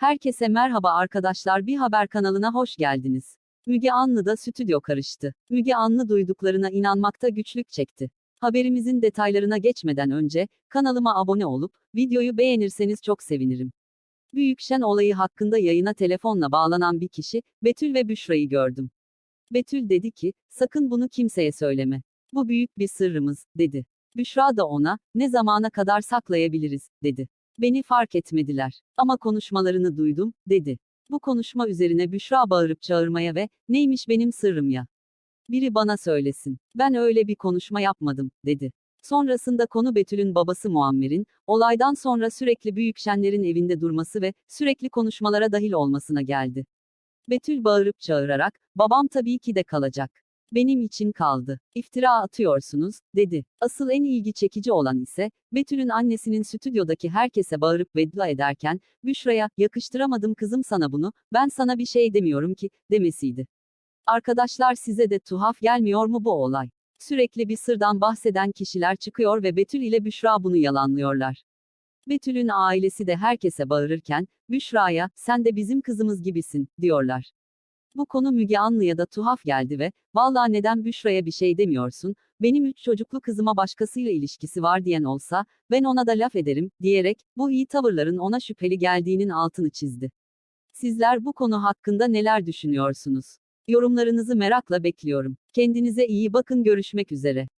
Herkese merhaba arkadaşlar bir haber kanalına hoş geldiniz. Müge Anlı'da stüdyo karıştı. Müge Anlı duyduklarına inanmakta güçlük çekti. Haberimizin detaylarına geçmeden önce, kanalıma abone olup, videoyu beğenirseniz çok sevinirim. Büyükşen olayı hakkında yayına telefonla bağlanan bir kişi, Betül ve Büşra'yı gördüm. Betül dedi ki, sakın bunu kimseye söyleme. Bu büyük bir sırrımız, dedi. Büşra da ona, ne zamana kadar saklayabiliriz, dedi. Beni fark etmediler. Ama konuşmalarını duydum, dedi. Bu konuşma üzerine Büşra bağırıp çağırmaya ve, neymiş benim sırrım ya? Biri bana söylesin. Ben öyle bir konuşma yapmadım, dedi. Sonrasında konu Betül'ün babası Muammer'in, olaydan sonra sürekli Büyükşenler'in evinde durması ve sürekli konuşmalara dahil olmasına geldi. Betül bağırıp çağırarak, babam tabii ki de kalacak. Benim için kaldı. İftira atıyorsunuz, dedi. Asıl en ilgi çekici olan ise, Betül'ün annesinin stüdyodaki herkese bağırıp beddua ederken, Büşra'ya, yakıştıramadım kızım sana bunu, ben sana bir şey demiyorum ki, demesiydi. Arkadaşlar size de tuhaf gelmiyor mu bu olay? Sürekli bir sırdan bahseden kişiler çıkıyor ve Betül ile Büşra bunu yalanlıyorlar. Betül'ün ailesi de herkese bağırırken, Büşra'ya, sen de bizim kızımız gibisin, diyorlar. Bu konu Müge Anlı'ya da tuhaf geldi ve, vallahi neden Büşra'ya bir şey demiyorsun, benim üç çocuklu kızıma başkasıyla ilişkisi var diyen olsa, ben ona da laf ederim, diyerek, bu iyi tavırların ona şüpheli geldiğinin altını çizdi. Sizler bu konu hakkında neler düşünüyorsunuz? Yorumlarınızı merakla bekliyorum. Kendinize iyi bakın görüşmek üzere.